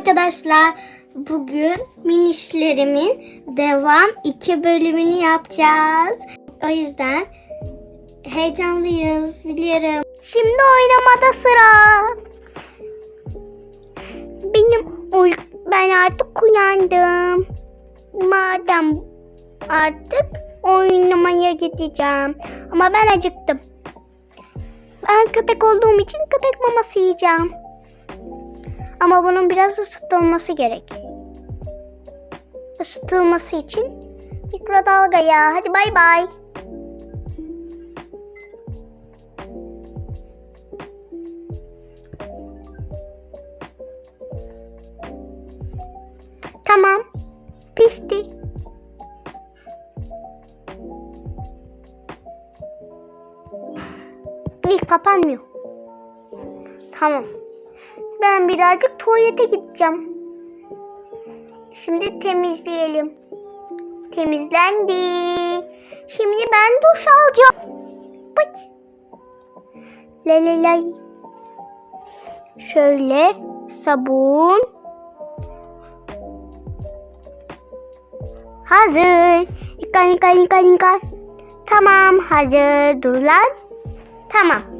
arkadaşlar. Bugün minişlerimin devam iki bölümünü yapacağız. O yüzden heyecanlıyız biliyorum. Şimdi oynamada sıra. Benim uy ben artık uyandım. Madem artık oynamaya gideceğim. Ama ben acıktım. Ben köpek olduğum için köpek maması yiyeceğim. Ama bunun biraz ısıtılması gerek. Isıtılması için mikrodalgaya. Hadi bay bay. Tamam. Pişti. İlk kapanmıyor. Tamam. Ben birazcık tuvalete gideceğim. Şimdi temizleyelim. Temizlendi. Şimdi ben duş alacağım. Bıç. Lelelay. Şöyle sabun. Hazır. Yıkan yıkan yıkan yıkan. Tamam hazır. Dur lan. Tamam.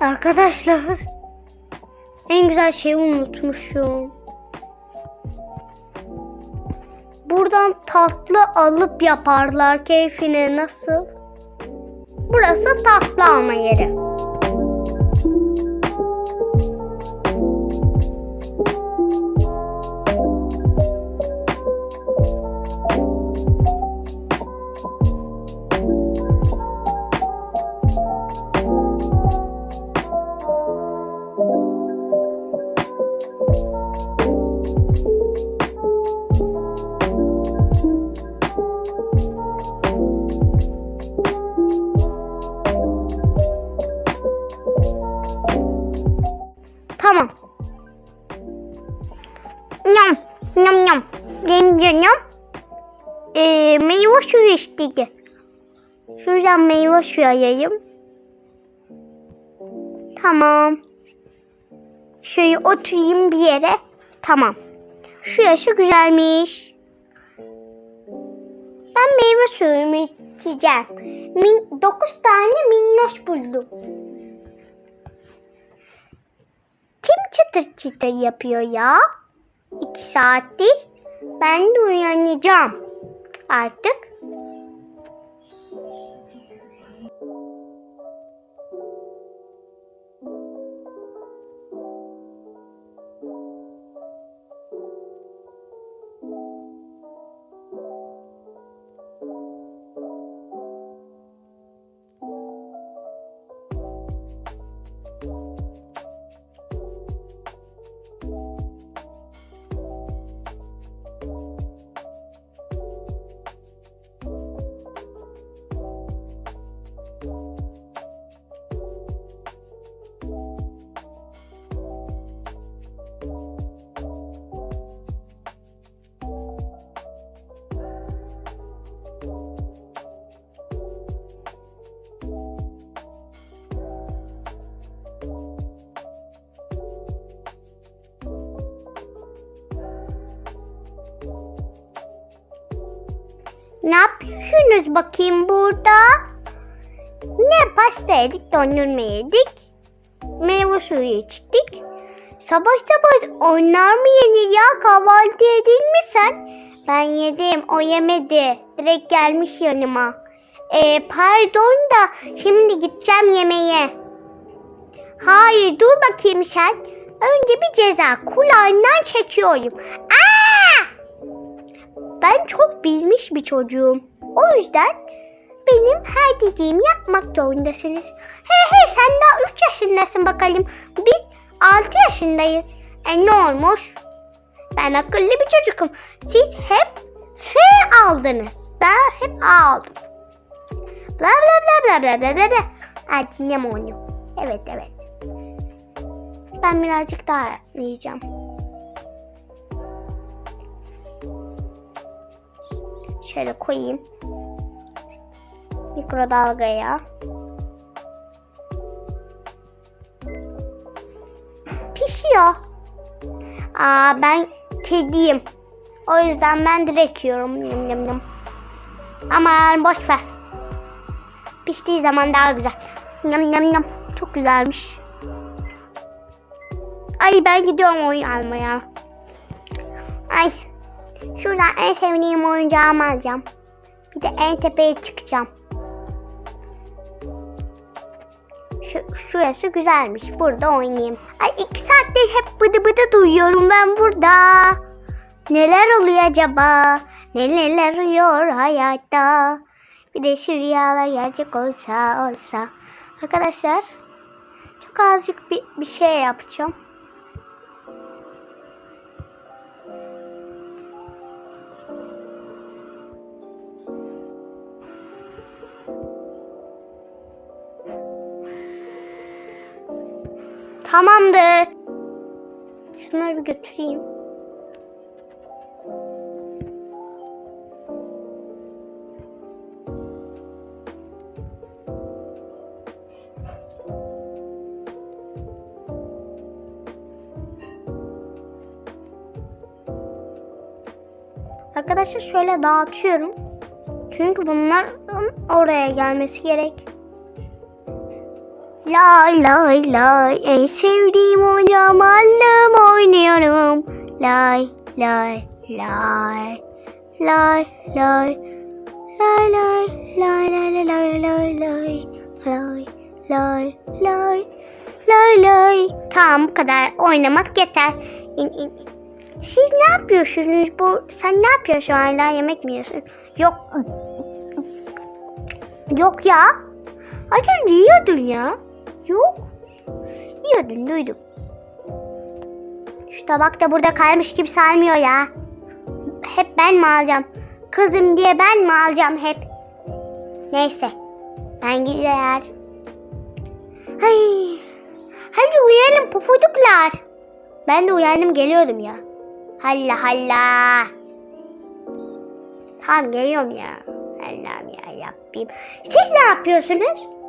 Arkadaşlar en güzel şeyi unutmuşum. Buradan tatlı alıp yaparlar keyfine nasıl? Burası tatlı alma yeri. İstedi. Şuradan meyve suyu. Tamam. Şöyle oturayım bir yere. Tamam. Şu yaşı güzelmiş. Ben meyve suyumu içeceğim. Min, 9 tane minnoş buldum. Kim çıtır çıtır yapıyor ya? İki saattir. Ben de uyanacağım. Artık. Ne yapıyorsunuz bakayım burada? Ne pasta yedik, dondurma yedik. Meyve suyu içtik. Sabah sabah oynar mı yenir ya? Kahvaltı yedin mi sen? Ben yedim, o yemedi. Direkt gelmiş yanıma. Ee, pardon da şimdi gideceğim yemeğe. Hayır dur bakayım sen. Önce bir ceza kulağından çekiyorum. Ben çok bilmiş bir çocuğum. O yüzden benim her dediğimi yapmak zorundasınız. Hey hey sen daha 3 yaşındasın bakalım. Biz 6 yaşındayız. E ne olmuş? Ben akıllı bir çocukum. Siz hep F aldınız. Ben hep A aldım. Bla bla bla bla bla bla bla bla. Onu? Evet evet. Ben birazcık daha yiyeceğim. Şöyle koyayım. Mikrodalgaya. pişiyor. Aa ben kediyim. O yüzden ben direkt yiyorum. Yum, yum, yum. Aman boş ver. Piştiği zaman daha güzel. Yum, yum, yum. Çok güzelmiş. Ay ben gidiyorum oyun almaya. Ay. Şuradan en sevdiğim oyuncağımı alacağım. Bir de en tepeye çıkacağım. Şu, şurası güzelmiş. Burada oynayayım. Ay iki saattir hep bıdı bıdı duyuyorum ben burada. Neler oluyor acaba? Neler oluyor hayatta? Bir de şu rüyalar gerçek olsa olsa. Arkadaşlar çok azıcık bir, bir şey yapacağım. Tamamdır. Şunları bir götüreyim. Arkadaşlar şöyle dağıtıyorum. Çünkü bunların oraya gelmesi gerek. Lay lay lay en sevdiğim oyuncağım aldım oynuyorum. Lay lay lay lay lay lay lay lay lay lay lay lay lay lay lay lay lay Tamam bu kadar oynamak yeter. İn, in. Siz ne yapıyorsunuz bu? Sen ne yapıyorsun hala yemek mi yiyorsun? Yok. Yok ya. Az önce yiyordun ya. Yok. Yiyordun duydum. Şu tabak da burada kalmış gibi saymıyor ya. Hep ben mi alacağım? Kızım diye ben mi alacağım hep? Neyse. Ben gider. Hay. Hadi uyanın pufuduklar. Ben de uyandım geliyordum ya. Halla halla. Tamam geliyorum ya. Allah'ım ya yapayım. Siz ne yapıyorsunuz?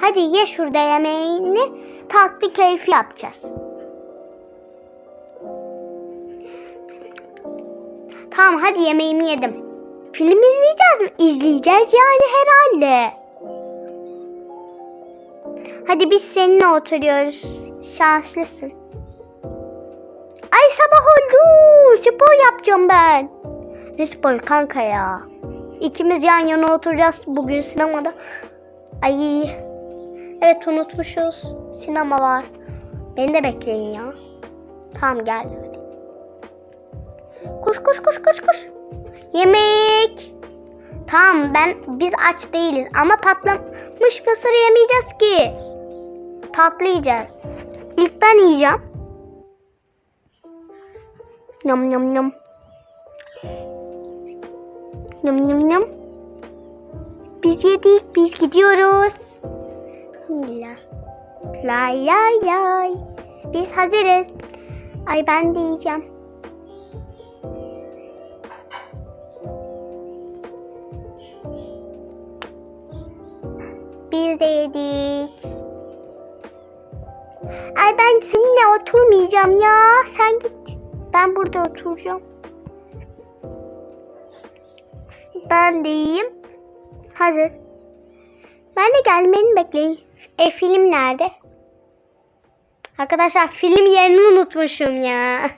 Hadi ye şurada yemeğini. Tatlı keyfi yapacağız. Tamam hadi yemeğimi yedim. Film izleyeceğiz mi? İzleyeceğiz yani herhalde. Hadi biz seninle oturuyoruz. Şanslısın. Ay sabah oldu. Spor yapacağım ben. Ne spor kanka ya? İkimiz yan yana oturacağız bugün sinemada. Ay. Evet unutmuşuz. Sinema var. Beni de bekleyin ya. Tamam gel hadi. Koş koş koş koş koş. Yemek. Tamam ben biz aç değiliz ama patlamış mısır yemeyeceğiz ki. Tatlı yiyeceğiz. İlk ben yiyeceğim. Yum yum yum. Yum yum yum. Biz yedik, biz gidiyoruz. Bismillah. Lay lay lay. Biz hazırız. Ay ben de yiyeceğim. Biz de yedik. Ay ben seninle oturmayacağım ya. Sen git. Ben burada oturacağım. Ben de. Hazır. Ben de gelmeni bekleyin. E film nerede? Arkadaşlar film yerini unutmuşum ya.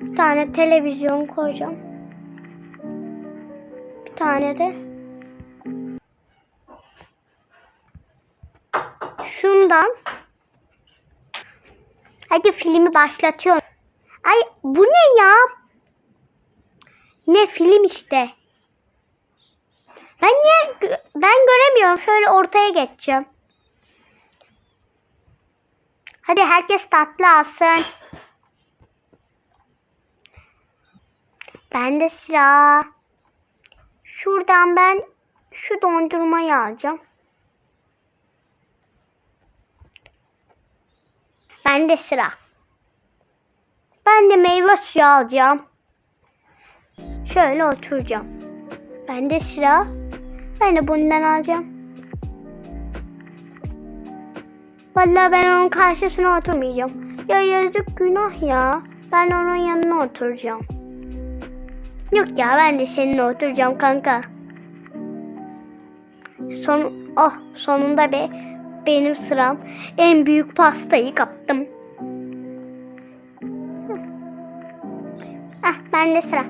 Bir tane televizyon koyacağım. Bir tane de şundan. Hadi filmi başlatıyorum. Ay bu ne ya? Ne film işte. Ben göremiyorum. Şöyle ortaya geçeceğim. Hadi herkes tatlı alsın. Ben de sıra. Şuradan ben şu dondurmayı alacağım. Ben de sıra. Ben de meyve suyu alacağım. Şöyle oturacağım. Ben de sıra. Ben de bundan alacağım. Vallahi ben onun karşısına oturmayacağım. Ya yazık günah ya. Ben onun yanına oturacağım. Yok ya ben de seninle oturacağım kanka. Son, oh sonunda be benim sıram. En büyük pastayı kaptım. Ah ben de sıra.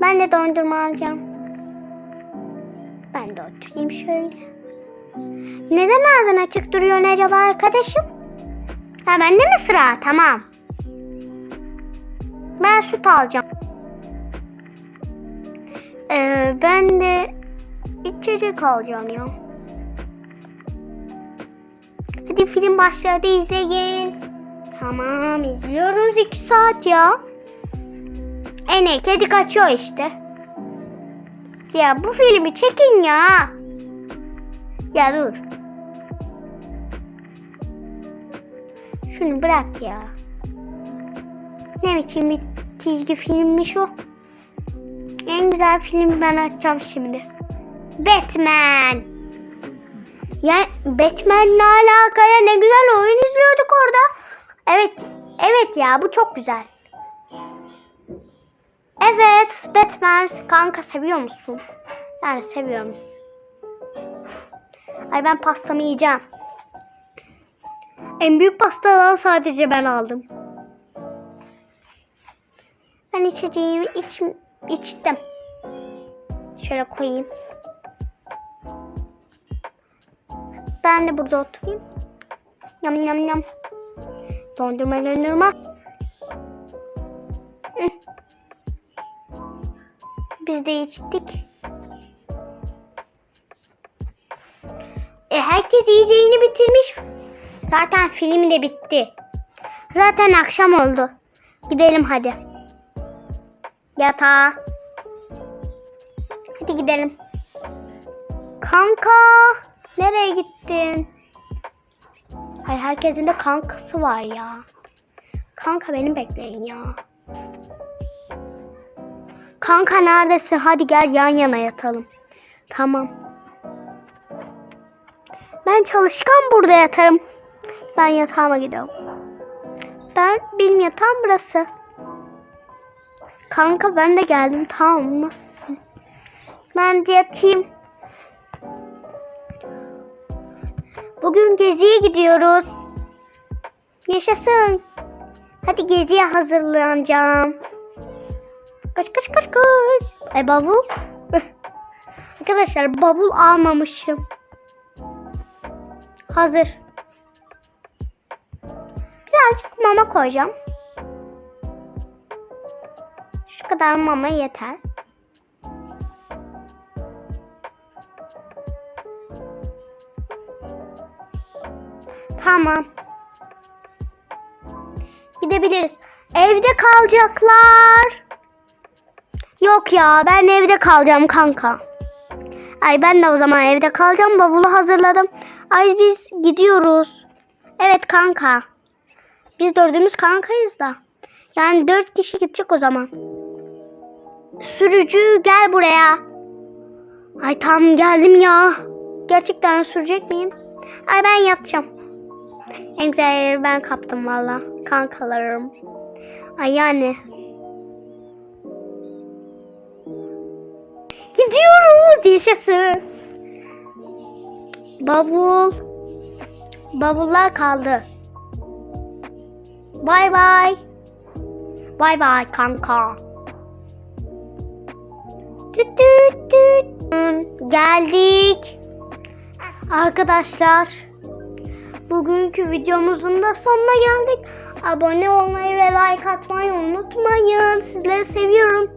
Ben de dondurma alacağım. Ben de oturayım şöyle. Neden ağzın açık duruyor acaba arkadaşım? Ha bende mi sıra? Tamam. Ben süt alacağım. Ee, ben de içecek alacağım ya. Hadi film başladı izleyin. Tamam izliyoruz iki saat ya. Ene kedi kaçıyor işte. Ya bu filmi çekin ya. Ya dur. Şunu bırak ya. Ne biçim bir çizgi filmmiş o. En güzel filmi ben açacağım şimdi. Batman. Ya Batman'le alaka ya ne güzel oyun izliyorduk orada. Evet, evet ya bu çok güzel. Evet, Batman kanka seviyor musun? Yani seviyorum. Ay ben pastamı yiyeceğim. En büyük pastadan sadece ben aldım. Ben içeceğimi iç, içtim. Şöyle koyayım. Ben de burada oturayım. Yam yam yam. Dondurma dondurma. Biz de içtik. E herkes yiyeceğini bitirmiş. Zaten film de bitti. Zaten akşam oldu. Gidelim hadi. Yatağa. Hadi gidelim. Kanka. Nereye gittin? Ay herkesin de kankası var ya. Kanka beni bekleyin ya. Kanka neredesin? Hadi gel yan yana yatalım. Tamam. Ben çalışkan burada yatarım. Ben yatağıma gidiyorum. Ben benim yatağım burası. Kanka ben de geldim. Tamam nasılsın? Ben de yatayım. Bugün geziye gidiyoruz. Yaşasın. Hadi geziye hazırlanacağım. Kaç kaç kaç kaç. E bavul. Arkadaşlar bavul almamışım. Hazır. Birazcık mama koyacağım. Şu kadar mama yeter. Tamam. Gidebiliriz. Evde kalacaklar. Yok ya ben evde kalacağım kanka. Ay ben de o zaman evde kalacağım. Bavulu hazırladım. Ay biz gidiyoruz. Evet kanka. Biz dördümüz kankayız da. Yani dört kişi gidecek o zaman. Sürücü gel buraya. Ay tam geldim ya. Gerçekten sürecek miyim? Ay ben yatacağım. En güzel yeri ben kaptım valla. Kankalarım. Ay yani. Gidiyoruz. Yaşasın. Bavul. Bavullar kaldı. Bay bay. Bay bay kanka. Tüt tüt tüt. Geldik. Arkadaşlar. Bugünkü videomuzun da sonuna geldik. Abone olmayı ve like atmayı unutmayın. Sizleri seviyorum.